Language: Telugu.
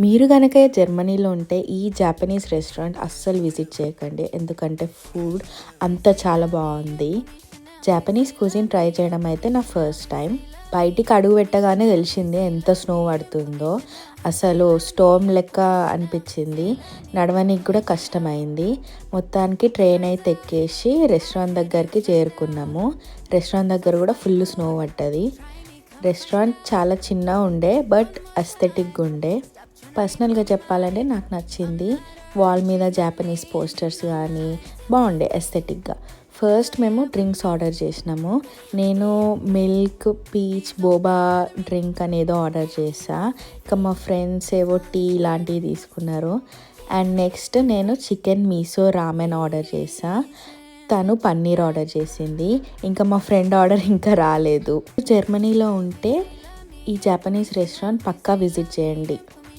మీరు కనుక జర్మనీలో ఉంటే ఈ జాపనీస్ రెస్టారెంట్ అస్సలు విజిట్ చేయకండి. ఎందుకంటే ఫుడ్ అంత చాలా బాగుంది. జాపనీస్ కుజిన్ ట్రై చేయడం అయితే నా ఫస్ట్ టైం బయటికి అడుగు పెట్టగానే తెలిసింది ఎంత స్నో పడుతుందో. అసలు స్టోమ్ లెక్క అనిపించింది. నడవనికి కూడా కష్టమైంది. మొత్తానికి ట్రైన్ అయితే ఎక్కేసి రెస్టారెంట్ దగ్గరికి చేరుకున్నాము. రెస్టారెంట్ దగ్గర కూడా ఫుల్ స్నో పడ్డది. రెస్టారెంట్ చాలా చిన్న ఉండే బట్ అస్థెటిక్గా ఉండే. పర్సనల్గా చెప్పాలంటే నాకు నచ్చింది వాల్ మీద జాపనీస్ పోస్టర్స్ కానీ బాగుండే ఎస్థెటిక్గా ఫస్ట్ మేము డ్రింక్స్ ఆర్డర్ చేసినాము. నేను మిల్క్ పీచ్ బోబా డ్రింక్ అనేదో ఆర్డర్ చేసా. ఇంకా మా ఫ్రెండ్స్ ఏవో టీ ఇలాంటివి తీసుకున్నారు. అండ్ నెక్స్ట్ నేను చికెన్ మీసో రామెన్ ఆర్డర్ చేసా. తను పన్నీర్ ఆర్డర్ చేసింది. ఇంకా మా ఫ్రెండ్ ఆర్డర్ ఇంకా రాలేదు. జర్మనీలో ఉంటే ఈ జపనీస్ రెస్టారెంట్ పక్కా విజిట్ చేయండి.